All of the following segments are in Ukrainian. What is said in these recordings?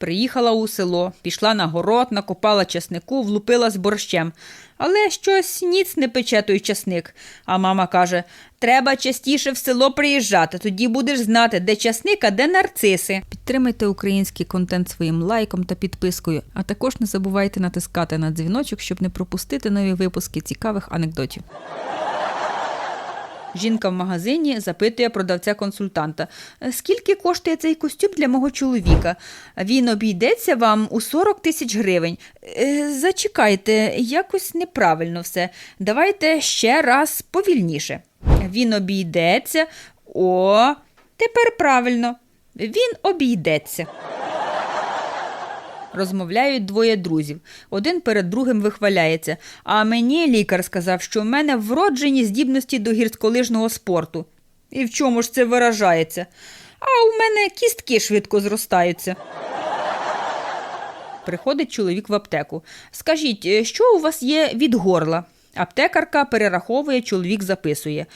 Приїхала у село, пішла на город, накопала часнику, влупила з борщем. Але щось ніц не пече той часник. А мама каже: треба частіше в село приїжджати, тоді будеш знати, де часник, а де нарциси. Підтримайте український контент своїм лайком та підпискою, а також не забувайте натискати на дзвіночок, щоб не пропустити нові випуски цікавих анекдотів. Жінка в магазині запитує продавця-консультанта, скільки коштує цей костюм для мого чоловіка? Він обійдеться вам у 40 тисяч гривень. «Е, Зачекайте, якось неправильно все. Давайте ще раз повільніше. Він обійдеться. О, тепер правильно. Він обійдеться. Розмовляють двоє друзів. Один перед другим вихваляється. А мені лікар сказав, що в мене вроджені здібності до гірськолижного спорту. І в чому ж це виражається? А у мене кістки швидко зростаються. Приходить чоловік в аптеку. Скажіть, е, що у вас є від горла? Аптекарка перераховує, чоловік записує.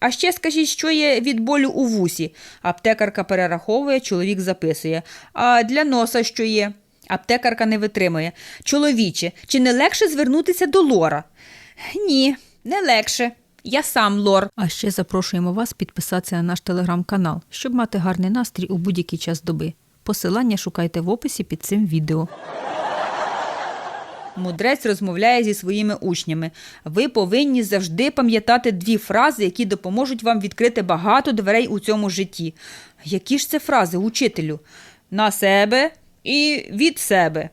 А ще скажіть, що є від болю у вусі. Аптекарка перераховує, чоловік записує. А для носа що є? Аптекарка не витримує. Чоловіче, чи не легше звернутися до лора? Ні, не легше. Я сам лор. А ще запрошуємо вас підписатися на наш телеграм-канал, щоб мати гарний настрій у будь-який час доби. Посилання шукайте в описі під цим відео. Мудрець розмовляє зі своїми учнями. Ви повинні завжди пам'ятати дві фрази, які допоможуть вам відкрити багато дверей у цьому житті. Які ж це фрази, учителю? На себе і від себе.